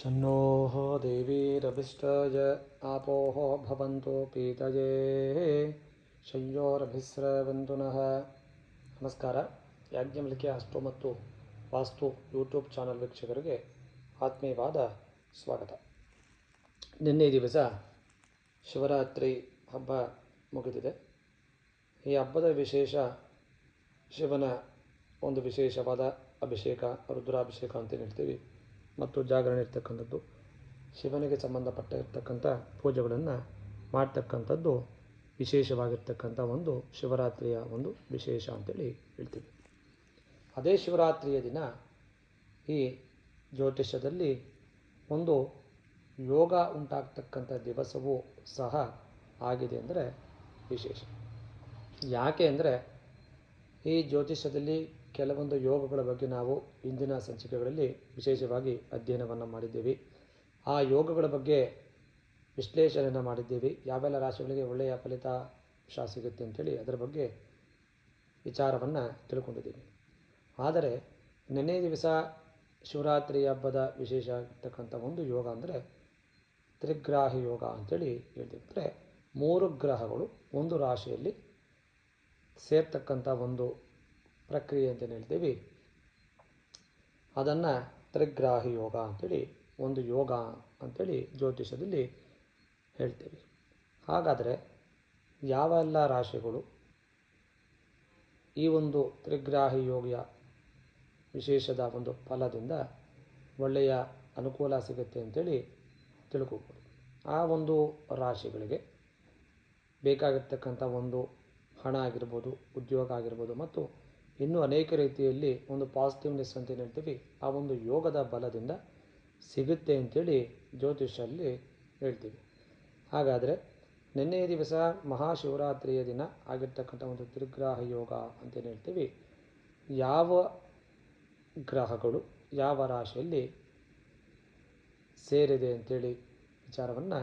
शन्नोः देवीरभिष्टाय आपोः भवन्तु पीतये ಶಯ್ಯೋರಭಿಸ್ರವಂತು ನಃ ನಮಸ್ಕಾರ ಯಾಜ್ಞವಲ್ಕ್ಯ ಅಷ್ಟು ಮತ್ತು ವಾಸ್ತು ಯೂಟ್ಯೂಬ್ ಚಾನಲ್ ವೀಕ್ಷಕರಿಗೆ ಆತ್ಮೀಯವಾದ ಸ್ವಾಗತ ನಿನ್ನೆ ದಿವಸ ಶಿವರಾತ್ರಿ ಹಬ್ಬ ಮುಗಿದಿದೆ ಈ ಹಬ್ಬದ ವಿಶೇಷ ಶಿವನ ಒಂದು ವಿಶೇಷವಾದ ಅಭಿಷೇಕ ರುದ್ರಾಭಿಷೇಕ ಅಂತ ಹೇಳ್ತೀವಿ ಮತ್ತು ಜಾಗರಣೆ ಇರ್ತಕ್ಕಂಥದ್ದು, ಶಿವನಿಗೆ ಸಂಬಂಧಪಟ್ಟ ಇರ್ತಕ್ಕಂಥ ಪೂಜೆಗಳನ್ನು ಮಾಡ್ತಕ್ಕಂಥದ್ದು ವಿಶೇಷವಾಗಿರ್ತಕ್ಕಂಥ ಒಂದು ಶಿವರಾತ್ರಿಯ ಒಂದು ವಿಶೇಷ ಅಂತೇಳಿ ಹೇಳ್ತೀವಿ. ಅದೇ ಶಿವರಾತ್ರಿಯ ದಿನ ಈ ಜ್ಯೋತಿಷ್ಯದಲ್ಲಿ ಒಂದು ಯೋಗ ಉಂಟಾಗ್ತಕ್ಕಂಥ ದಿವಸವೂ ಸಹ ಆಗಿದೆ ಅಂದರೆ ವಿಶೇಷ. ಯಾಕೆ ಅಂದರೆ ಈ ಜ್ಯೋತಿಷ್ಯದಲ್ಲಿ ಕೆಲವೊಂದು ಯೋಗಗಳ ಬಗ್ಗೆ ನಾವು ಇಂದಿನ ಸಂಚಿಕೆಗಳಲ್ಲಿ ವಿಶೇಷವಾಗಿ ಅಧ್ಯಯನವನ್ನು ಮಾಡಿದ್ದೇವೆ. ಆ ಯೋಗಗಳ ಬಗ್ಗೆ ವಿಶ್ಲೇಷಣೆಯನ್ನು ಮಾಡಿದ್ದೀವಿ. ಯಾವೆಲ್ಲ ರಾಶಿಗಳಿಗೆ ಒಳ್ಳೆಯ ಫಲಿತಾಂಶ ಸಿಗುತ್ತೆ ಅಂತೇಳಿ ಅದರ ಬಗ್ಗೆ ವಿಚಾರವನ್ನು ತಿಳ್ಕೊಂಡಿದ್ದೀವಿ. ಆದರೆ ನೆನ್ನೆ ದಿವಸ ಶಿವರಾತ್ರಿ ಹಬ್ಬದ ವಿಶೇಷ ಆಗಿರ್ತಕ್ಕಂಥ ಒಂದು ಯೋಗ ಅಂದರೆ ತ್ರಿಗ್ರಾಹಿ ಯೋಗ ಅಂತೇಳಿ ಹೇಳ್ತೀವಿ. ಅಂದರೆ ಮೂರು ಗ್ರಹಗಳು ಒಂದು ರಾಶಿಯಲ್ಲಿ ಸೇರ್ತಕ್ಕಂಥ ಒಂದು ಪ್ರಕ್ರಿಯೆ ಅಂತ ಹೇಳ್ತೀವಿ? ಅದನ್ನು ತ್ರಿಗ್ರಾಹಿ ಯೋಗ ಅಂತೇಳಿ, ಒಂದು ಯೋಗ ಅಂತೇಳಿ ಜ್ಯೋತಿಷದಲ್ಲಿ ಹೇಳ್ತೀವಿ. ಹಾಗಾದರೆ ಯಾವೆಲ್ಲ ರಾಶಿಗಳು ಈ ಒಂದು ತ್ರಿಗ್ರಾಹಿ ಯೋಗಿಯ ವಿಶೇಷದ ಒಂದು ಫಲದಿಂದ ಒಳ್ಳೆಯ ಅನುಕೂಲ ಸಿಗುತ್ತೆ ಅಂತೇಳಿ ತಿಳ್ಕೊಬೋದು. ಆ ಒಂದು ರಾಶಿಗಳಿಗೆ ಬೇಕಾಗಿರ್ತಕ್ಕಂಥ ಒಂದು ಹಣ ಆಗಿರ್ಬೋದು, ಉದ್ಯೋಗ ಆಗಿರ್ಬೋದು ಮತ್ತು ಇನ್ನೂ ಅನೇಕ ರೀತಿಯಲ್ಲಿ ಒಂದು ಪಾಸಿಟಿವ್ನೆಸ್ ಅಂತ ಹೇಳ್ತೀವಿ. ಆ ಒಂದು ಯೋಗದ ಬಲದಿಂದ ಸಿಗುತ್ತೆ ಅಂತೇಳಿ ಜ್ಯೋತಿಷಲ್ಲಿ ಹೇಳ್ತೀವಿ. ಹಾಗಾದರೆ ನಿನ್ನೆಯ ದಿವಸ ಮಹಾಶಿವರಾತ್ರಿಯ ದಿನ ಆಗಿರ್ತಕ್ಕಂಥ ಒಂದು ತ್ರಿಗ್ರಾಹ ಯೋಗ ಅಂತೇನು ಹೇಳ್ತೀವಿ. ಯಾವ ಗ್ರಹಗಳು ಯಾವ ರಾಶಿಯಲ್ಲಿ ಸೇರಿದೆ ಅಂತೇಳಿ ವಿಚಾರವನ್ನು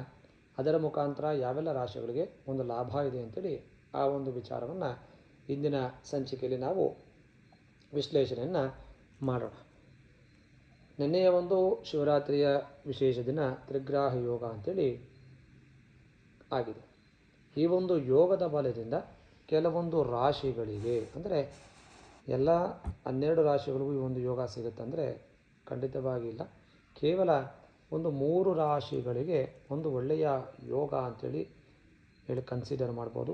ಅದರ ಮುಖಾಂತರ ಯಾವೆಲ್ಲ ರಾಶಿಗಳಿಗೆ ಒಂದು ಲಾಭ ಇದೆ ಅಂತೇಳಿ ಆ ಒಂದು ವಿಚಾರವನ್ನು ಇಂದಿನ ಸಂಚಿಕೆಯಲ್ಲಿ ನಾವು ವಿಶ್ಲೇಷಣೆಯನ್ನು ಮಾಡೋಣ. ನಿನ್ನೆಯ ಒಂದು ಶಿವರಾತ್ರಿಯ ವಿಶೇಷ ದಿನ ತ್ರಿಗ್ರಾಹ ಯೋಗ ಅಂತೇಳಿ ಆಗಿದೆ. ಈ ಒಂದು ಯೋಗದ ಬಲದಿಂದ ಕೆಲವೊಂದು ರಾಶಿಗಳಿಗೆ, ಅಂದರೆ ಎಲ್ಲ ಹನ್ನೆರಡು ರಾಶಿಗಳಿಗೂ ಈ ಒಂದು ಯೋಗ ಸಿಗುತ್ತೆ ಅಂದರೆ ಖಂಡಿತವಾಗಿಲ್ಲ ಕೇವಲ ಒಂದು ಮೂರು ರಾಶಿಗಳಿಗೆ ಒಂದು ಒಳ್ಳೆಯ ಯೋಗ ಅಂಥೇಳಿ ಹೇಳಿ ಕನ್ಸಿಡರ್ ಮಾಡ್ಬೋದು.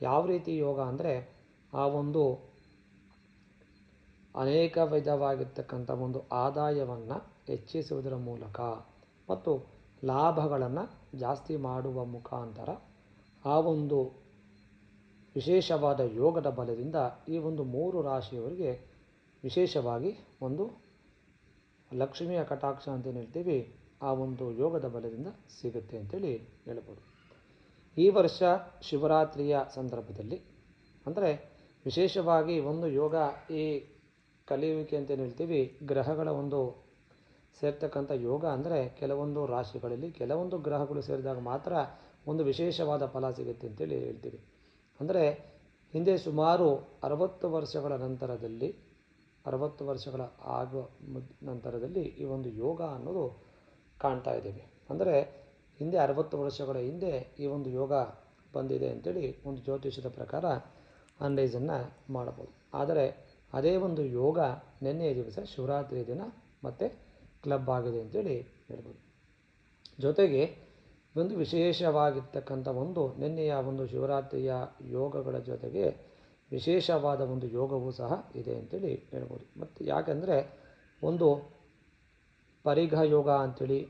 ಯಾವ ರೀತಿ ಯೋಗ ಅಂದರೆ ಆ ಒಂದು ಅನೇಕ ವಿಧವಾಗಿರ್ತಕ್ಕಂಥ ಒಂದು ಆದಾಯವನ್ನು ಹೆಚ್ಚಿಸುವುದರ ಮೂಲಕ ಮತ್ತು ಲಾಭಗಳನ್ನು ಜಾಸ್ತಿ ಮಾಡುವ ಮುಖಾಂತರ ಆ ಒಂದು ವಿಶೇಷವಾದ ಯೋಗದ ಬಲದಿಂದ ಈ ಒಂದು ಮೂರು ರಾಶಿಯವರಿಗೆ ವಿಶೇಷವಾಗಿ ಒಂದು ಲಕ್ಷ್ಮಿಯ ಕಟಾಕ್ಷ ಅಂತ ಹೇಳ್ತೀವಿ, ಆ ಒಂದು ಯೋಗದ ಬಲದಿಂದ ಸಿಗುತ್ತೆ ಅಂತೇಳಿ ಹೇಳ್ಬೋದು. ಈ ವರ್ಷ ಶಿವರಾತ್ರಿಯ ಸಂದರ್ಭದಲ್ಲಿ ಅಂದರೆ ವಿಶೇಷವಾಗಿ ಒಂದು ಯೋಗ ಈ ಕಲಿಯುವಿಕೆ ಅಂತೇನು ಹೇಳ್ತೀವಿ, ಗ್ರಹಗಳ ಒಂದು ಸೇರ್ತಕ್ಕಂಥ ಯೋಗ ಅಂದರೆ ಕೆಲವೊಂದು ರಾಶಿಗಳಲ್ಲಿ ಕೆಲವೊಂದು ಗ್ರಹಗಳು ಸೇರಿದಾಗ ಮಾತ್ರ ಒಂದು ವಿಶೇಷವಾದ ಫಲ ಸಿಗುತ್ತೆ ಅಂತೇಳಿ ಹೇಳ್ತೀವಿ. ಅಂದರೆ ಹಿಂದೆ ಸುಮಾರು ಅರವತ್ತು ವರ್ಷಗಳ ನಂತರದಲ್ಲಿ, ಅರವತ್ತು ವರ್ಷಗಳ ಆಗುವ ನಂತರದಲ್ಲಿ ಈ ಒಂದು ಯೋಗ ಅನ್ನೋದು ಕಾಣ್ತಾ ಇದ್ದೀವಿ. ಅಂದರೆ ಹಿಂದೆ ಅರವತ್ತು ವರ್ಷಗಳ ಹಿಂದೆ ಈ ಒಂದು ಯೋಗ ಬಂದಿದೆ ಅಂತೇಳಿ ಒಂದು ಜ್ಯೋತಿಷದ ಪ್ರಕಾರ ಅನಲೈಸನ್ನು ಮಾಡಬಹುದು ಆದರೆ ಅದೇ ಒಂದು ಯೋಗ ನಿನ್ನೆಯ ದಿವಸ ಶಿವರಾತ್ರಿ ದಿನ ಮತ್ತು ಕ್ಲಬ್ ಆಗಿದೆ ಅಂತೇಳಿ ಹೇಳ್ಬೋದು. ಜೊತೆಗೆ ಒಂದು ವಿಶೇಷವಾಗಿರ್ತಕ್ಕಂಥ ಒಂದು ನಿನ್ನೆಯ ಒಂದು ಶಿವರಾತ್ರಿಯ ಯೋಗಗಳ ಜೊತೆಗೆ ವಿಶೇಷವಾದ ಒಂದು ಯೋಗವೂ ಸಹ ಇದೆ ಅಂತೇಳಿ ಹೇಳ್ಬೋದು. ಮತ್ತು ಯಾಕಂದರೆ ಒಂದು ಪರಿಘ ಯೋಗ ಅಂಥೇಳಿ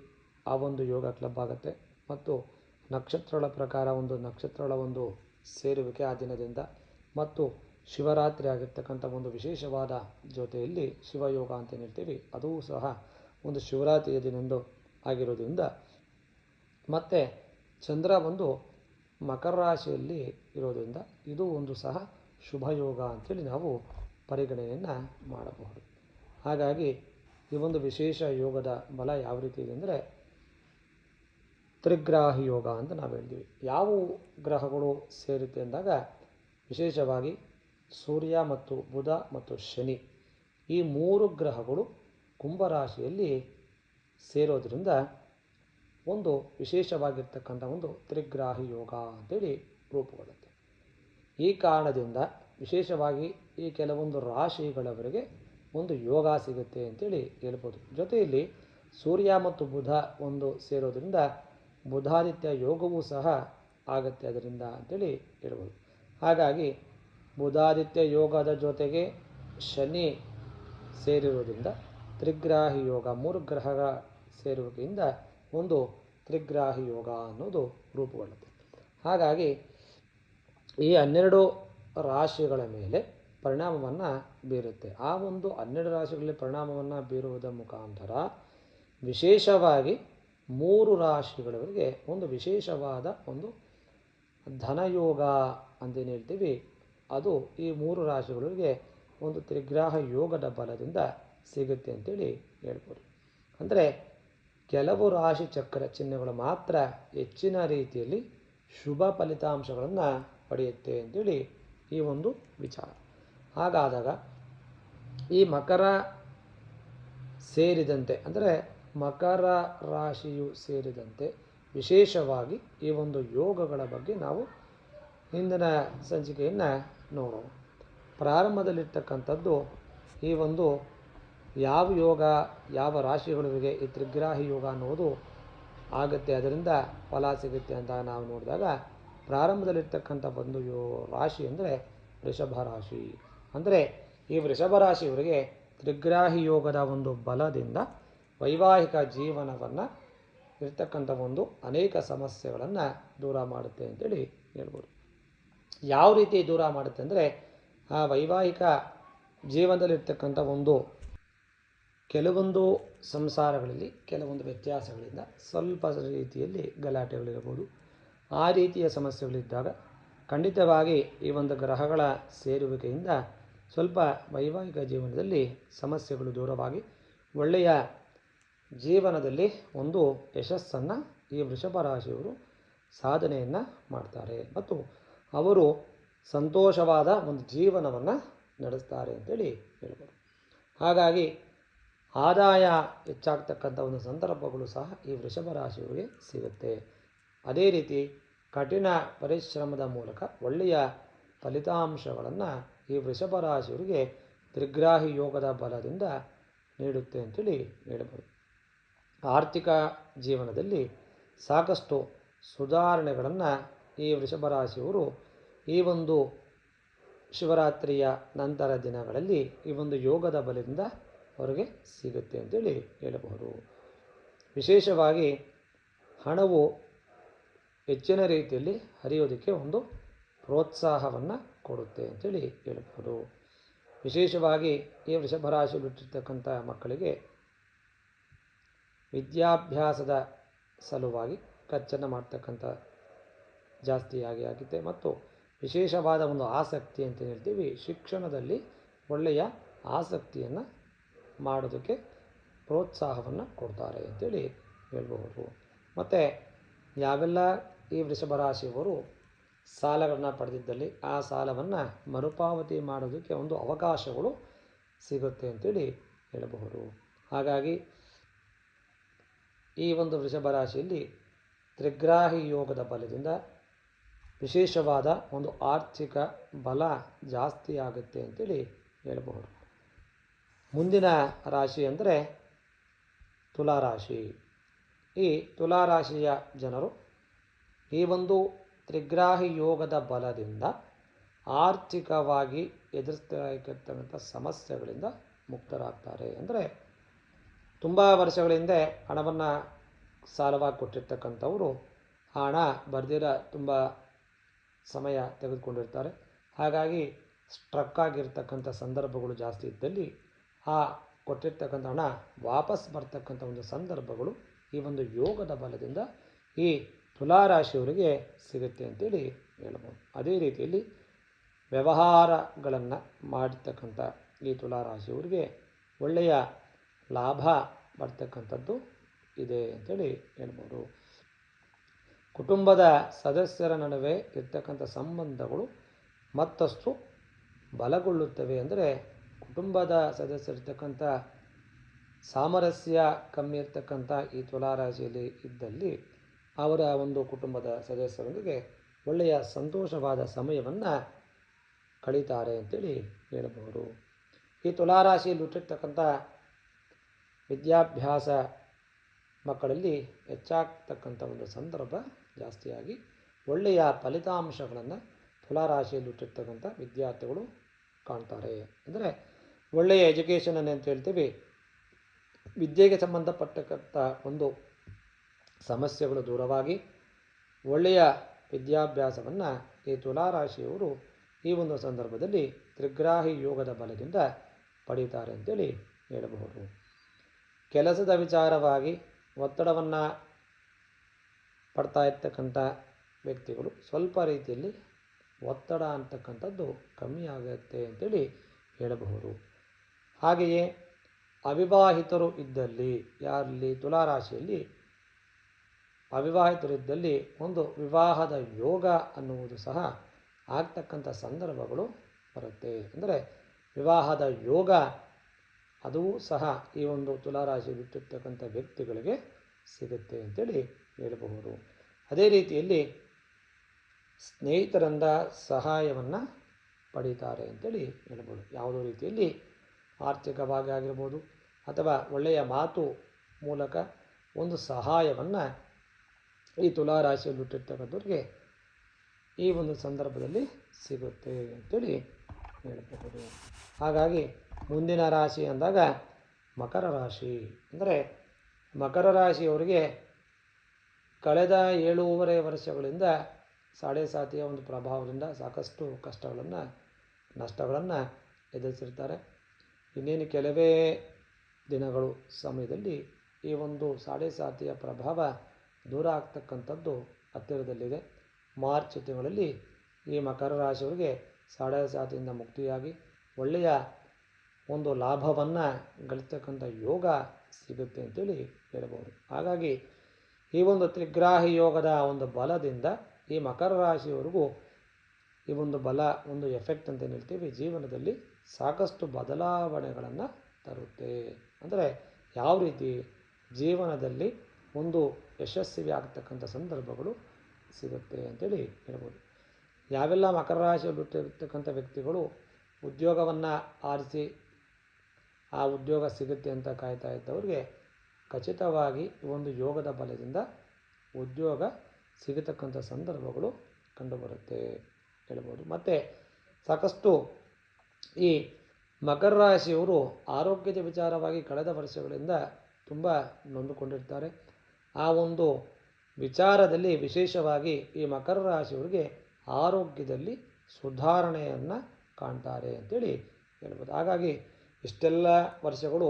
ಆ ಒಂದು ಯೋಗ ಕ್ಲಬ್ ಆಗುತ್ತೆ. ಮತ್ತು ನಕ್ಷತ್ರಗಳ ಪ್ರಕಾರ ಒಂದು ನಕ್ಷತ್ರಗಳ ಒಂದು ಸೇರುವಿಕೆ ಆ ದಿನದಿಂದ. ಮತ್ತು ಶಿವರಾತ್ರಿ ಆಗಿರ್ತಕ್ಕಂಥ ಒಂದು ವಿಶೇಷವಾದ ಜೊತೆಯಲ್ಲಿ ಶಿವಯೋಗ ಅಂತ ಹೇಳ್ತೀವಿ ಅದೂ ಸಹ ಒಂದು ಶಿವರಾತ್ರಿಯ ದಿನಂದು ಆಗಿರೋದ್ರಿಂದ ಮತ್ತು ಚಂದ್ರ ಒಂದು ಮಕರ ರಾಶಿಯಲ್ಲಿ ಇರೋದರಿಂದ ಇದು ಒಂದು ಸಹ ಶುಭಯೋಗ ಅಂಥೇಳಿ ನಾವು ಪರಿಗಣನೆಯನ್ನು ಮಾಡಬಹುದು. ಹಾಗಾಗಿ ಈ ಒಂದು ವಿಶೇಷ ಯೋಗದ ಬಲ ಯಾವ ರೀತಿ ಇದೆ ಅಂದರೆ ತ್ರಿಗ್ರಾಹಿ ಯೋಗ ಅಂತ ನಾವು ಹೇಳ್ತೀವಿ. ಯಾವ ಗ್ರಹಗಳು ಸೇರುತ್ತೆ ಅಂದಾಗ ವಿಶೇಷವಾಗಿ ಸೂರ್ಯ ಮತ್ತು ಬುಧ ಮತ್ತು ಶನಿ ಈ ಮೂರು ಗ್ರಹಗಳು ಕುಂಭರಾಶಿಯಲ್ಲಿ ಸೇರೋದ್ರಿಂದ ಒಂದು ವಿಶೇಷವಾಗಿರ್ತಕ್ಕಂಥ ಒಂದು ತ್ರಿಗ್ರಾಹಿ ಯೋಗ ಅಂತೇಳಿ ರೂಪುಗೊಳ್ಳುತ್ತೆ. ಈ ಕಾರಣದಿಂದ ವಿಶೇಷವಾಗಿ ಈ ಕೆಲವೊಂದು ರಾಶಿಗಳವರೆಗೆ ಒಂದು ಯೋಗ ಸಿಗುತ್ತೆ ಅಂತೇಳಿ ಹೇಳ್ಬೋದು. ಜೊತೆಯಲ್ಲಿ ಸೂರ್ಯ ಮತ್ತು ಬುಧ ಒಂದು ಸೇರೋದ್ರಿಂದ ಬುಧಾದಿತ್ಯ ಯೋಗವೂ ಸಹ ಆಗುತ್ತೆ ಅದರಿಂದ ಅಂತೇಳಿ ಹೇಳ್ಬೋದು. ಹಾಗಾಗಿ ಬುಧಾದಿತ್ಯ ಯೋಗದ ಜೊತೆಗೆ ಶನಿ ಸೇರಿರುವುದರಿಂದ ತ್ರಿಗ್ರಾಹಿ ಯೋಗ, ಮೂರು ಗ್ರಹಗಳ ಸೇರುವಿಕೆಯಿಂದ ಒಂದು ತ್ರಿಗ್ರಾಹಿ ಯೋಗ ಅನ್ನೋದು ರೂಪುಗೊಳ್ಳುತ್ತೆ. ಹಾಗಾಗಿ ಈ ಹನ್ನೆರಡು ರಾಶಿಗಳ ಮೇಲೆ ಪರಿಣಾಮವನ್ನು ಬೀರುತ್ತೆ. ಆ ಒಂದು ಹನ್ನೆರಡು ರಾಶಿಗಳಲ್ಲಿ ಪರಿಣಾಮವನ್ನು ಬೀರುವುದರ ಮುಖಾಂತರ ವಿಶೇಷವಾಗಿ ಮೂರು ರಾಶಿಗಳವರೆಗೆ ಒಂದು ವಿಶೇಷವಾದ ಒಂದು ಧನಯೋಗ ಅಂತೇನು ಹೇಳ್ತೀವಿ? ಅದು ಈ ಮೂರು ರಾಶಿಗಳಿಗೆ ಒಂದು ತ್ರಿಗ್ರಾಹ ಯೋಗದ ಬಲದಿಂದ ಸಿಗುತ್ತೆ ಅಂತೇಳಿ ಹೇಳ್ಬೋದು. ಅಂದರೆ ಕೆಲವು ರಾಶಿ ಚಕ್ರ ಚಿಹ್ನೆಗಳು ಮಾತ್ರ ಹೆಚ್ಚಿನ ರೀತಿಯಲ್ಲಿ ಶುಭ ಫಲಿತಾಂಶಗಳನ್ನು ಪಡೆಯುತ್ತೆ ಅಂತೇಳಿ ಈ ಒಂದು ವಿಚಾರ. ಹಾಗಾದಾಗ ಈ ಮಕರ ಸೇರಿದಂತೆ, ಅಂದರೆ ಮಕರ ರಾಶಿಯು ಸೇರಿದಂತೆ ವಿಶೇಷವಾಗಿ ಈ ಒಂದು ಯೋಗಗಳ ಬಗ್ಗೆ ನಾವು ಹಿಂದಿನ ಸಂಚಿಕೆಯನ್ನು ನೋಡೋಣ ಪ್ರಾರಂಭದಲ್ಲಿರ್ತಕ್ಕಂಥದ್ದು ಈ ಒಂದು ಯಾವ ಯೋಗ, ಯಾವ ರಾಶಿಗಳಿಗೆ ಈ ತ್ರಿಗ್ರಾಹಿ ಯೋಗ ಅನ್ನೋದು ಆಗುತ್ತೆ, ಅದರಿಂದ ಫಲ ಸಿಗುತ್ತೆ ಅಂತ ನಾವು ನೋಡಿದಾಗ ಪ್ರಾರಂಭದಲ್ಲಿರ್ತಕ್ಕಂಥ ಒಂದು ಯೋ, ರಾಶಿ ಅಂದರೆ ವೃಷಭ ರಾಶಿ. ಅಂದರೆ ಈ ವೃಷಭ ರಾಶಿಯವರಿಗೆ ತ್ರಿಗ್ರಾಹಿ ಯೋಗದ ಒಂದು ಬಲದಿಂದ ವೈವಾಹಿಕ ಜೀವನವನ್ನು ಇರ್ತಕ್ಕಂಥ ಒಂದು ಅನೇಕ ಸಮಸ್ಯೆಗಳನ್ನು ದೂರ ಮಾಡುತ್ತೆ ಅಂತೇಳಿ ಹೇಳ್ಬೋದು. ಯಾವ ರೀತಿ ದೂರ ಮಾಡುತ್ತೆ ಅಂದರೆ ಆ ವೈವಾಹಿಕ ಜೀವನದಲ್ಲಿರ್ತಕ್ಕಂಥ ಒಂದು ಕೆಲವೊಂದು ಸಂಸಾರಗಳಲ್ಲಿ, ಕೆಲವೊಂದು ವ್ಯತ್ಯಾಸಗಳಿಂದ ಸ್ವಲ್ಪ ರೀತಿಯಲ್ಲಿ ಗಲಾಟೆಗಳಿರಬಹುದು. ಆ ರೀತಿಯ ಸಮಸ್ಯೆಗಳಿದ್ದಾಗ ಖಂಡಿತವಾಗಿ ಈ ಒಂದು ಗ್ರಹಗಳ ಸೇರುವಿಕೆಯಿಂದ ಸ್ವಲ್ಪ ವೈವಾಹಿಕ ಜೀವನದಲ್ಲಿ ಸಮಸ್ಯೆಗಳು ದೂರವಾಗಿ ಒಳ್ಳೆಯ ಜೀವನದಲ್ಲಿ ಒಂದು ಯಶಸ್ಸನ್ನು ಈ ವೃಷಭ ರಾಶಿಯವರು ಸಾಧನೆಯನ್ನು ಮಾಡ್ತಾರೆ. ಮತ್ತು ಅವರು ಸಂತೋಷವಾದ ಒಂದು ಜೀವನವನ್ನು ನಡೆಸ್ತಾರೆ ಅಂತೇಳಿ ಹೇಳ್ಬೋದು. ಹಾಗಾಗಿ ಆದಾಯ ಹೆಚ್ಚಾಗ್ತಕ್ಕಂಥ ಒಂದು ಸಂದರ್ಭಗಳು ಸಹ ಈ ವೃಷಭ ರಾಶಿಯವರಿಗೆ ಸಿಗುತ್ತೆ. ಅದೇ ರೀತಿ ಕಠಿಣ ಪರಿಶ್ರಮದ ಮೂಲಕ ಒಳ್ಳೆಯ ಫಲಿತಾಂಶಗಳನ್ನು ಈ ವೃಷಭ ರಾಶಿಯವರಿಗೆ ತ್ರಿಗ್ರಾಹಿ ಯೋಗದ ಬಲದಿಂದ ನೀಡುತ್ತೆ ಅಂತೇಳಿ ಹೇಳ್ಬೋದು. ಆರ್ಥಿಕ ಜೀವನದಲ್ಲಿ ಸಾಕಷ್ಟು ಸುಧಾರಣೆಗಳನ್ನು ಈ ವೃಷಭ ರಾಶಿಯವರು ಈ ಒಂದು ಶಿವರಾತ್ರಿಯ ನಂತರ ದಿನಗಳಲ್ಲಿ ಈ ಒಂದು ಯೋಗದ ಬಲದಿಂದ ಅವರಿಗೆ ಸಿಗುತ್ತೆ ಅಂತೇಳಿ ಹೇಳಬಹುದು. ವಿಶೇಷವಾಗಿ ಹಣವು ಹೆಚ್ಚಿನ ರೀತಿಯಲ್ಲಿ ಹರಿಯೋದಕ್ಕೆ ಒಂದು ಪ್ರೋತ್ಸಾಹವನ್ನು ಕೊಡುತ್ತೆ ಅಂತೇಳಿ ಹೇಳಬಹುದು. ವಿಶೇಷವಾಗಿ ಈ ವೃಷಭ ಬಿಟ್ಟಿರ್ತಕ್ಕಂಥ ಮಕ್ಕಳಿಗೆ ವಿದ್ಯಾಭ್ಯಾಸದ ಸಲುವಾಗಿ ಖರ್ಚನ್ನು ಮಾಡ್ತಕ್ಕಂಥ ಜಾಸ್ತಿಯಾಗಿ ಆಗಿದೆ ಮತ್ತು ವಿಶೇಷವಾದ ಒಂದು ಆಸಕ್ತಿ ಅಂತ ಹೇಳ್ತೀವಿ. ಶಿಕ್ಷಣದಲ್ಲಿ ಒಳ್ಳೆಯ ಆಸಕ್ತಿಯನ್ನು ಮಾಡೋದಕ್ಕೆ ಪ್ರೋತ್ಸಾಹವನ್ನು ಕೊಡ್ತಾರೆ ಅಂತೇಳಿ ಹೇಳ್ಬಹುದು. ಮತ್ತು ಯಾವೆಲ್ಲ ಈ ವೃಷಭ ರಾಶಿಯವರು ಸಾಲಗಳನ್ನು ಪಡೆದಿದ್ದಲ್ಲಿ ಆ ಸಾಲವನ್ನು ಮರುಪಾವತಿ ಮಾಡೋದಕ್ಕೆ ಒಂದು ಅವಕಾಶಗಳು ಸಿಗುತ್ತೆ ಅಂತೇಳಿ ಹೇಳಬಹುದು. ಹಾಗಾಗಿ ಈ ಒಂದು ವೃಷಭ ರಾಶಿಯಲ್ಲಿ ತ್ರಿಗ್ರಾಹಿ ಯೋಗದ ಬಲದಿಂದ ವಿಶೇಷವಾದ ಒಂದು ಆರ್ಥಿಕ ಬಲ ಜಾಸ್ತಿ ಆಗುತ್ತೆ ಅಂತೇಳಿ ಹೇಳಬಹುದು. ಮುಂದಿನ ರಾಶಿ ಅಂದರೆ ತುಲಾರಾಶಿ. ಈ ತುಲಾರಾಶಿಯ ಜನರು, ಈ ಒಂದು ತ್ರಿಗ್ರಾಹಿ ಯೋಗದ ಬಲದಿಂದ ಆರ್ಥಿಕವಾಗಿ ಎದುರಿಸ್ತಕ್ಕಂಥ ಸಮಸ್ಯೆಗಳಿಂದ ಮುಕ್ತರಾಗ್ತಾರೆ. ಅಂದರೆ ತುಂಬ ವರ್ಷಗಳ ಹಿಂದೆ ಹಣವನ್ನು ಸಾಲವಾಗಿ ಕೊಟ್ಟಿರ್ತಕ್ಕಂಥವರು, ಹಣ ಬರ್ದಿರ ತುಂಬ ಸಮಯ ತೆಗೆದುಕೊಂಡಿರ್ತಾರೆ. ಹಾಗಾಗಿ ಸ್ಟ್ರಕ್ ಆಗಿರ್ತಕ್ಕಂಥ ಸಂದರ್ಭಗಳು ಜಾಸ್ತಿ ಇದ್ದಲ್ಲಿ ಆ ಕೊಟ್ಟಿರ್ತಕ್ಕಂಥ ಹಣ ವಾಪಸ್ ಬರ್ತಕ್ಕಂಥ ಒಂದು ಸಂದರ್ಭಗಳು ಈ ಒಂದು ಯೋಗದ ಬಲದಿಂದ ಈ ತುಲಾರಾಶಿಯವರಿಗೆ ಸಿಗುತ್ತೆ ಅಂತೇಳಿ ಹೇಳ್ಬೋದು. ಅದೇ ರೀತಿಯಲ್ಲಿ ವ್ಯವಹಾರಗಳನ್ನು ಮಾಡಿರ್ತಕ್ಕಂಥ ಈ ತುಲಾರಾಶಿಯವರಿಗೆ ಒಳ್ಳೆಯ ಲಾಭ ಬರ್ತಕ್ಕಂಥದ್ದು ಇದೆ ಅಂತೇಳಿ ಹೇಳ್ಬೋದು. ಕುಟುಂಬದ ಸದಸ್ಯರ ನಡುವೆ ಇರ್ತಕ್ಕಂಥ ಸಂಬಂಧಗಳು ಮತ್ತಷ್ಟು ಬಲಗೊಳ್ಳುತ್ತವೆ ಅಂದರೆ ಕುಟುಂಬದ ಸದಸ್ಯರಿರ್ತಕ್ಕಂಥ ಸಾಮರಸ್ಯ ಕಮ್ಮಿ ಇರ್ತಕ್ಕಂಥ ಈ ತುಲಾರಾಶಿಯಲ್ಲಿ ಇದ್ದಲ್ಲಿ ಅವರ ಒಂದು ಕುಟುಂಬದ ಸದಸ್ಯರೊಂದಿಗೆ ಒಳ್ಳೆಯ ಸಂತೋಷವಾದ ಸಮಯವನ್ನು ಕಳೀತಾರೆ ಅಂತೇಳಿ ಹೇಳಬಹುದು. ಈ ತುಲಾರಾಶಿಯಲ್ಲಿ ಹುಟ್ಟಿರ್ತಕ್ಕಂಥ ವಿದ್ಯಾಭ್ಯಾಸ ಮಕ್ಕಳಲ್ಲಿ ಹೆಚ್ಚಾಗ್ತಕ್ಕಂಥ ಒಂದು ಸಂದರ್ಭ ಜಾಸ್ತಿಯಾಗಿ ಒಳ್ಳೆಯ ಫಲಿತಾಂಶಗಳನ್ನು ತುಲಾರಾಶಿಯಲ್ಲಿ ಹುಟ್ಟಿರ್ತಕ್ಕಂಥ ವಿದ್ಯಾರ್ಥಿಗಳು ಕಾಣ್ತಾರೆ. ಅಂದರೆ ಒಳ್ಳೆಯ ಎಜುಕೇಷನ್ ಅಂತ ಹೇಳ್ತೀವಿ, ವಿದ್ಯೆಗೆ ಸಂಬಂಧಪಟ್ಟಕ್ಕಂಥ ಒಂದು ಸಮಸ್ಯೆಗಳು ದೂರವಾಗಿ ಒಳ್ಳೆಯ ವಿದ್ಯಾಭ್ಯಾಸವನ್ನು ಈ ತುಲಾರಾಶಿಯವರು ಈ ಒಂದು ಸಂದರ್ಭದಲ್ಲಿ ತ್ರಿಗ್ರಾಹಿ ಯೋಗದ ಬಲದಿಂದ ಪಡೀತಾರೆ ಅಂತೇಳಿ ಹೇಳಬಹುದು. ಕೆಲಸದ ವಿಚಾರವಾಗಿ ಒತ್ತಡವನ್ನು ಪಡ್ತಾ ಇರ್ತಕ್ಕಂಥ ವ್ಯಕ್ತಿಗಳು ಸ್ವಲ್ಪ ರೀತಿಯಲ್ಲಿ ಒತ್ತಡ ಅಂತಕ್ಕಂಥದ್ದು ಕಮ್ಮಿ ಆಗುತ್ತೆ ಅಂತೇಳಿ ಹೇಳಬಹುದು. ಹಾಗೆಯೇ ಅವಿವಾಹಿತರು ಇದ್ದಲ್ಲಿ, ಯಾರಲ್ಲಿ ತುಲಾರಾಶಿಯಲ್ಲಿ ಅವಿವಾಹಿತರಿದ್ದಲ್ಲಿ ಒಂದು ವಿವಾಹದ ಯೋಗ ಅನ್ನುವುದು ಸಹ ಆಗ್ತಕ್ಕಂಥ ಸಂದರ್ಭಗಳು ಬರುತ್ತೆ. ಅಂದರೆ ವಿವಾಹದ ಯೋಗ ಅದೂ ಸಹ ಈ ಒಂದು ತುಲಾರಾಶಿ ಬಿಟ್ಟಿರ್ತಕ್ಕಂಥ ವ್ಯಕ್ತಿಗಳಿಗೆ ಸಿಗುತ್ತೆ ಅಂತೇಳಿ ಹೇಳಬಹುದು. ಅದೇ ರೀತಿಯಲ್ಲಿ ಸ್ನೇಹಿತರಿಂದ ಸಹಾಯವನ್ನು ಪಡೀತಾರೆ ಅಂತೇಳಿ ಹೇಳ್ಬೋದು ಯಾವುದೋ ರೀತಿಯಲ್ಲಿ ಆರ್ಥಿಕವಾಗಿ ಆಗಿರ್ಬೋದು ಅಥವಾ ಒಳ್ಳೆಯ ಮಾತು ಮೂಲಕ ಒಂದು ಸಹಾಯವನ್ನು ಈ ತುಲಾರಾಶಿಯಲ್ಲಿ ಹುಟ್ಟಿರ್ತಕ್ಕಂಥವ್ರಿಗೆ ಈ ಒಂದು ಸಂದರ್ಭದಲ್ಲಿ ಸಿಗುತ್ತೆ ಅಂತೇಳಿ ಹೇಳಬಹುದು. ಹಾಗಾಗಿ ಮುಂದಿನ ರಾಶಿ ಅಂದಾಗ ಮಕರ ರಾಶಿ. ಅಂದರೆ ಮಕರ ರಾಶಿಯವರಿಗೆ ಕಳೆದ ಏಳೂವರೆ ವರ್ಷಗಳಿಂದ ಸಾಡೆ ಸಾತಿಯ ಒಂದು ಪ್ರಭಾವದಿಂದ ಸಾಕಷ್ಟು ಕಷ್ಟಗಳನ್ನು, ನಷ್ಟಗಳನ್ನು ಎದುರಿಸಿರ್ತಾರೆ. ಇನ್ನೇನು ಕೆಲವೇ ದಿನಗಳು ಸಮಯದಲ್ಲಿ ಈ ಒಂದು ಸಾಡೆ ಸಾತಿಯ ಪ್ರಭಾವ ದೂರ ಆಗ್ತಕ್ಕಂಥದ್ದು ಹತ್ತಿರದಲ್ಲಿದೆ. ಮಾರ್ಚ್ ತಿಂಗಳಲ್ಲಿ ಈ ಮಕರ ರಾಶಿಯವರಿಗೆ ಸಾಡೆ ಸಾತಿಯಿಂದ ಮುಕ್ತಿಯಾಗಿ ಒಳ್ಳೆಯ ಒಂದು ಲಾಭವನ್ನು ಗಳಿಸ್ತಕ್ಕಂಥ ಯೋಗ ಸಿಗುತ್ತೆ ಅಂತೇಳಿ ಹೇಳ್ಬೋದು. ಹಾಗಾಗಿ ಈ ಒಂದು ತ್ರಿಗ್ರಾಹಿ ಯೋಗದ ಒಂದು ಬಲದಿಂದ ಈ ಮಕರ ರಾಶಿಯವರೆಗೂ ಈ ಒಂದು ಬಲ, ಒಂದು ಎಫೆಕ್ಟ್ ಅಂತ ಹೇಳ್ತೀವಿ, ಜೀವನದಲ್ಲಿ ಸಾಕಷ್ಟು ಬದಲಾವಣೆಗಳನ್ನು ತರುತ್ತೆ. ಅಂದರೆ ಯಾವ ರೀತಿ? ಜೀವನದಲ್ಲಿ ಒಂದು ಯಶಸ್ವಿ ಆಗ್ತಕ್ಕಂಥ ಸಂದರ್ಭಗಳು ಸಿಗುತ್ತೆ ಅಂತೇಳಿ ಹೇಳ್ಬೋದು. ಯಾವೆಲ್ಲ ಮಕರ ರಾಶಿಯಲ್ಲಿ ಹುಟ್ಟಿರ್ತಕ್ಕಂಥ ವ್ಯಕ್ತಿಗಳು ಉದ್ಯೋಗವನ್ನು ಆರಿಸಿ ಆ ಉದ್ಯೋಗ ಸಿಗುತ್ತೆ ಅಂತ ಕಾಯ್ತಾ ಇದ್ದವ್ರಿಗೆ ಖಚಿತವಾಗಿ ಒಂದು ಯೋಗದ ಬಲದಿಂದ ಉದ್ಯೋಗ ಸಿಗತಕ್ಕಂಥ ಸಂದರ್ಭಗಳು ಕಂಡುಬರುತ್ತೆ ಹೇಳ್ಬೋದು. ಮತ್ತು ಸಾಕಷ್ಟು ಈ ಮಕರ ರಾಶಿಯವರು ಆರೋಗ್ಯದ ವಿಚಾರವಾಗಿ ಕಳೆದ ವರ್ಷಗಳಿಂದ ತುಂಬ ನೊಂದುಕೊಂಡಿರ್ತಾರೆ. ಆ ಒಂದು ವಿಚಾರದಲ್ಲಿ ವಿಶೇಷವಾಗಿ ಈ ಮಕರ ರಾಶಿಯವರಿಗೆ ಆರೋಗ್ಯದಲ್ಲಿ ಸುಧಾರಣೆಯನ್ನು ಕಾಣ್ತಾರೆ ಅಂತೇಳಿ ಹೇಳ್ಬೋದು. ಹಾಗಾಗಿ ಇಷ್ಟೆಲ್ಲ ವರ್ಷಗಳು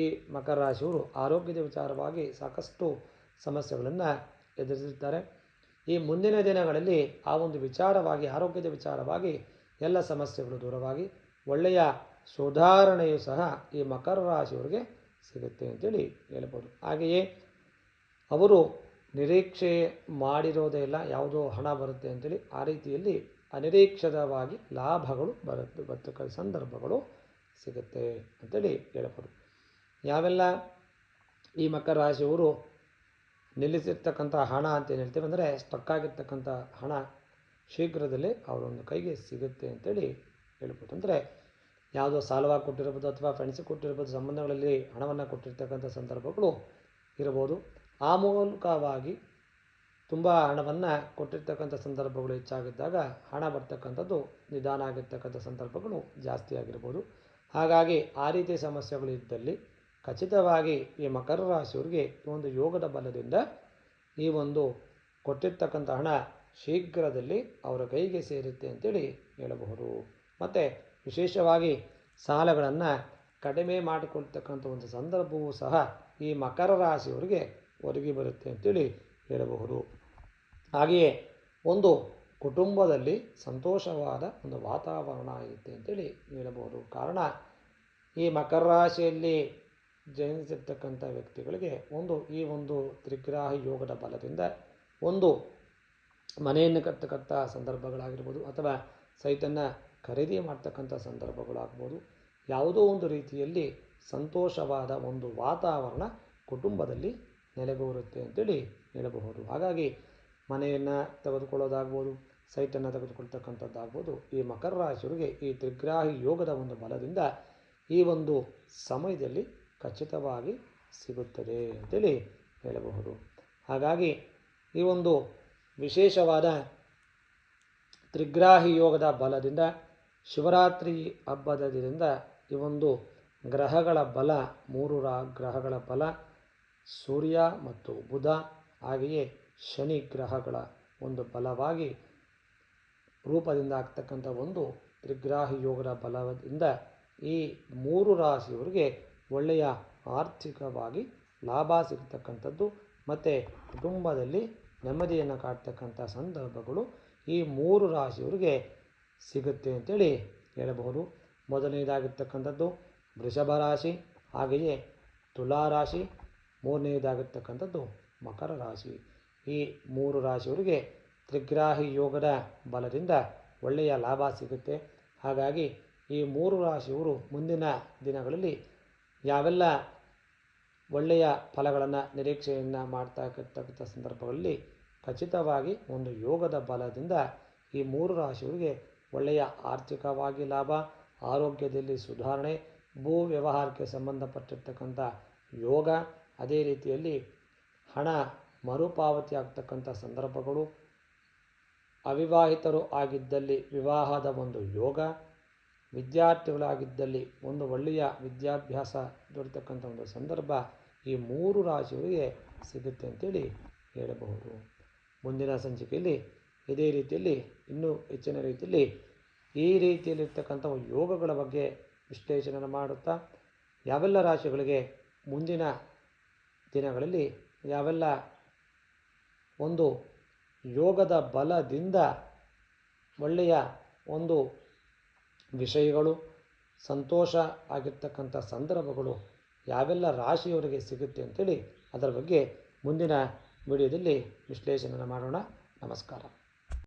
ಈ ಮಕರ ರಾಶಿಯವರು ಆರೋಗ್ಯದ ವಿಚಾರವಾಗಿ ಸಾಕಷ್ಟು ಸಮಸ್ಯೆಗಳನ್ನು ಎದುರಿಸಿರ್ತಾರೆ ಈ ಮುಂದಿನ ದಿನಗಳಲ್ಲಿ ಆ ಒಂದು ವಿಚಾರವಾಗಿ, ಆರೋಗ್ಯದ ವಿಚಾರವಾಗಿ ಎಲ್ಲ ಸಮಸ್ಯೆಗಳು ದೂರವಾಗಿ ಒಳ್ಳೆಯ ಸುಧಾರಣೆಯು ಸಹ ಈ ಮಕರ ರಾಶಿಯವರಿಗೆ ಸಿಗುತ್ತೆ ಅಂತೇಳಿ ಹೇಳ್ಬೋದು. ಹಾಗೆಯೇ ಅವರು ನಿರೀಕ್ಷೆ ಮಾಡಿರೋದೇ ಇಲ್ಲ, ಯಾವುದೋ ಹಣ ಬರುತ್ತೆ ಅಂತೇಳಿ ಆ ರೀತಿಯಲ್ಲಿ ಅನಿರೀಕ್ಷಿತವಾಗಿ ಲಾಭಗಳು ಬರುತ್ತೆ. ಬರ್ತಕ್ಕಂಥ ಸಂದರ್ಭಗಳು ಸಿಗುತ್ತೆ ಅಂತೇಳಿ ಹೇಳಬಹುದು. ಯಾವೆಲ್ಲ ಈ ಮಕರ ರಾಶಿಯವರು ನಿಲ್ಲಿಸಿರ್ತಕ್ಕಂಥ ಹಣ ಅಂತ ಏನು ಹೇಳ್ತೇವೆ ಅಂದರೆ ಸ್ಟಕ್ ಆಗಿರ್ತಕ್ಕಂಥ ಹಣ ಶೀಘ್ರದಲ್ಲೇ ಅವರೊಂದು ಕೈಗೆ ಸಿಗುತ್ತೆ ಅಂತೇಳಿ ಹೇಳ್ಬೋದು ಅಂದರೆ ಯಾವುದೋ ಸಾಲವಾಗಿ ಕೊಟ್ಟಿರ್ಬೋದು ಅಥವಾ ಫ್ರೆಂಡ್ಸ್ ಕೊಟ್ಟಿರ್ಬೋದು, ಸಂಬಂಧಗಳಲ್ಲಿ ಹಣವನ್ನು ಕೊಟ್ಟಿರ್ತಕ್ಕಂಥ ಸಂದರ್ಭಗಳು ಇರ್ಬೋದು ಆ ಮೂಲಕವಾಗಿ ತುಂಬ ಹಣವನ್ನು ಕೊಟ್ಟಿರ್ತಕ್ಕಂಥ ಸಂದರ್ಭಗಳು ಹೆಚ್ಚಾಗಿದ್ದಾಗ ಹಣ ಬರ್ತಕ್ಕಂಥದ್ದು ನಿಧಾನ ಆಗಿರ್ತಕ್ಕಂಥ ಸಂದರ್ಭಗಳು ಜಾಸ್ತಿ ಆಗಿರ್ಬೋದು ಹಾಗಾಗಿ ಆ ರೀತಿ ಸಮಸ್ಯೆಗಳು ಇದ್ದಲ್ಲಿ ಖಚಿತವಾಗಿ ಈ ಮಕರ ರಾಶಿಯವರಿಗೆ ಈ ಒಂದು ಯೋಗದ ಬಲದಿಂದ ಈ ಒಂದು ಕೊಟ್ಟಿರ್ತಕ್ಕಂಥ ಹಣ ಶೀಘ್ರದಲ್ಲಿ ಅವರ ಕೈಗೆ ಸೇರುತ್ತೆ ಅಂತೇಳಿ ಹೇಳಬಹುದು. ಮತ್ತು ವಿಶೇಷವಾಗಿ ಸಾಲಗಳನ್ನು ಕಡಿಮೆ ಮಾಡಿಕೊಳ್ತಕ್ಕಂಥ ಒಂದು ಸಂದರ್ಭವೂ ಸಹ ಈ ಮಕರ ರಾಶಿಯವರಿಗೆ ಒದಗಿ ಬರುತ್ತೆ ಅಂತೇಳಿ ಹೇಳಬಹುದು. ಹಾಗೆಯೇ ಒಂದು ಕುಟುಂಬದಲ್ಲಿ ಸಂತೋಷವಾದ ಒಂದು ವಾತಾವರಣ ಇರುತ್ತೆ ಅಂತೇಳಿ ಹೇಳಬಹುದು. ಕಾರಣ, ಈ ಮಕರ ರಾಶಿಯಲ್ಲಿ ಜನಿಸಿರ್ತಕ್ಕಂಥ ವ್ಯಕ್ತಿಗಳಿಗೆ ಒಂದು, ಈ ಒಂದು ತ್ರಿಗ್ರಾಹ ಯೋಗದ ಬಲದಿಂದ ಒಂದು ಮನೆಯನ್ನು ಕಟ್ಟತಕ್ಕಂಥ ಸಂದರ್ಭಗಳಾಗಿರ್ಬೋದು ಅಥವಾ ಸೈತನ್ನ ಖರೀದಿ ಮಾಡ್ತಕ್ಕಂಥ ಸಂದರ್ಭಗಳಾಗ್ಬೋದು. ಯಾವುದೋ ಒಂದು ರೀತಿಯಲ್ಲಿ ಸಂತೋಷವಾದ ಒಂದು ವಾತಾವರಣ ಕುಟುಂಬದಲ್ಲಿ ನೆಲೆಗೂರುತ್ತೆ ಅಂತೇಳಿ ಹೇಳಬಹುದು. ಹಾಗಾಗಿ ಮನೆಯನ್ನು ತೆಗೆದುಕೊಳ್ಳೋದಾಗ್ಬೋದು ಸೈಟನ್ನು ತೆಗೆದುಕೊಳ್ತಕ್ಕಂಥದ್ದಾಗ್ಬೋದು ಈ ಮಕರ ರಾಶಿಯವರಿಗೆ ಈ ತ್ರಿಗ್ರಾಹಿ ಯೋಗದ ಒಂದು ಬಲದಿಂದ ಈ ಒಂದು ಸಮಯದಲ್ಲಿ ಖಚಿತವಾಗಿ ಸಿಗುತ್ತದೆ ಅಂತೇಳಿ ಹೇಳಬಹುದು. ಹಾಗಾಗಿ ಈ ಒಂದು ವಿಶೇಷವಾದ ತ್ರಿಗ್ರಾಹಿ ಯೋಗದ ಬಲದಿಂದ ಶಿವರಾತ್ರಿ ಹಬ್ಬದ ದಿನದಿಂದ ಈ ಒಂದು ಗ್ರಹಗಳ ಬಲ, ಮೂರು ರಾ, ಗ್ರಹಗಳ ಬಲ, ಸೂರ್ಯ ಮತ್ತು ಬುಧ ಹಾಗೆಯೇ ಶನಿ ಗ್ರಹಗಳ ಒಂದು ಬಲವಾಗಿ ರೂಪದಿಂದ ಆಗ್ತಕ್ಕಂಥ ಒಂದು ತ್ರಿಗ್ರಾಹಿ ಯೋಗದ ಬಲದಿಂದ ಈ ಮೂರು ರಾಶಿಯವರಿಗೆ ಒಳ್ಳೆಯ ಆರ್ಥಿಕವಾಗಿ ಲಾಭ ಸಿಗ್ತಕ್ಕಂಥದ್ದು ಮತ್ತು ಕುಟುಂಬದಲ್ಲಿ ನೆಮ್ಮದಿಯನ್ನು ಕಾಡ್ತಕ್ಕಂಥ ಸಂದರ್ಭಗಳು ಈ ಮೂರು ರಾಶಿಯವರಿಗೆ ಸಿಗುತ್ತೆ ಅಂತೇಳಿ ಹೇಳಬಹುದು. ಮೊದಲನೇದಾಗಿರ್ತಕ್ಕಂಥದ್ದು ವೃಷಭ ರಾಶಿ, ಹಾಗೆಯೇ ತುಲಾ ರಾಶಿ, ಮೂರನೇದಾಗಿರ್ತಕ್ಕಂಥದ್ದು ಮಕರ ರಾಶಿ. ಈ ಮೂರು ರಾಶಿಯವರಿಗೆ ತ್ರಿಗ್ರಾಹಿ ಯೋಗದ ಬಲದಿಂದ ಒಳ್ಳೆಯ ಲಾಭ ಸಿಗುತ್ತೆ. ಹಾಗಾಗಿ ಈ ಮೂರು ರಾಶಿಯವರು ಮುಂದಿನ ದಿನಗಳಲ್ಲಿ ಯಾವೆಲ್ಲ ಒಳ್ಳೆಯ ಫಲಗಳನ್ನು ನಿರೀಕ್ಷೆಯನ್ನು ಮಾಡ್ತಾ ಇರ್ತಕ್ಕಂಥ ಸಂದರ್ಭಗಳಲ್ಲಿ ಖಚಿತವಾಗಿ ಒಂದು ಯೋಗದ ಬಲದಿಂದ ಈ ಮೂರು ರಾಶಿಯವರಿಗೆ ಒಳ್ಳೆಯ ಆರ್ಥಿಕವಾಗಿ ಲಾಭ, ಆರೋಗ್ಯದಲ್ಲಿ ಸುಧಾರಣೆ, ಭೂ ವ್ಯವಹಾರಕ್ಕೆ ಸಂಬಂಧಪಟ್ಟಿರ್ತಕ್ಕಂಥ ಯೋಗ, ಅದೇ ರೀತಿಯಲ್ಲಿ ಹಣ ಮರುಪಾವತಿ ಆಗ್ತಕ್ಕಂಥ ಸಂದರ್ಭಗಳು ಅವಿವಾಹಿತರು ಆಗಿದ್ದಲ್ಲಿ ವಿವಾಹದ ಒಂದು ಯೋಗ, ವಿದ್ಯಾರ್ಥಿಗಳಾಗಿದ್ದಲ್ಲಿ ಒಂದು ಒಳ್ಳೆಯ ವಿದ್ಯಾಭ್ಯಾಸ ದೊರೆತಕ್ಕಂಥ ಒಂದು ಸಂದರ್ಭ ಈ ಮೂರು ರಾಶಿಗಳಿಗೆ ಸಿಗುತ್ತೆ ಅಂತೇಳಿ ಹೇಳಬಹುದು. ಮುಂದಿನ ಸಂಚಿಕೆಯಲ್ಲಿ ಇದೇ ರೀತಿಯಲ್ಲಿ, ಇನ್ನೂ ಹೆಚ್ಚಿನ ರೀತಿಯಲ್ಲಿ ಈ ರೀತಿಯಲ್ಲಿರ್ತಕ್ಕಂಥ ಯೋಗಗಳ ಬಗ್ಗೆ ವಿಶ್ಲೇಷಣೆ ಮಾಡುತ್ತಾ, ಯಾವೆಲ್ಲ ರಾಶಿಗಳಿಗೆ ಮುಂದಿನ ದಿನಗಳಲ್ಲಿ ಯಾವೆಲ್ಲ ಒಂದು ಯೋಗದ ಬಲದಿಂದ ಒಳ್ಳೆಯ ಒಂದು ವಿಷಯಗಳು, ಸಂತೋಷ ಆಗಿರ್ತಕ್ಕಂಥ ಸಂದರ್ಭಗಳು ಯಾವೆಲ್ಲ ರಾಶಿಯವರಿಗೆ ಸಿಗುತ್ತೆ ಅಂತೇಳಿ ಅದರ ಬಗ್ಗೆ ಮುಂದಿನ ವಿಡಿಯೋದಲ್ಲಿ ವಿಶ್ಲೇಷಣೆ ಮಾಡೋಣ. ನಮಸ್ಕಾರ.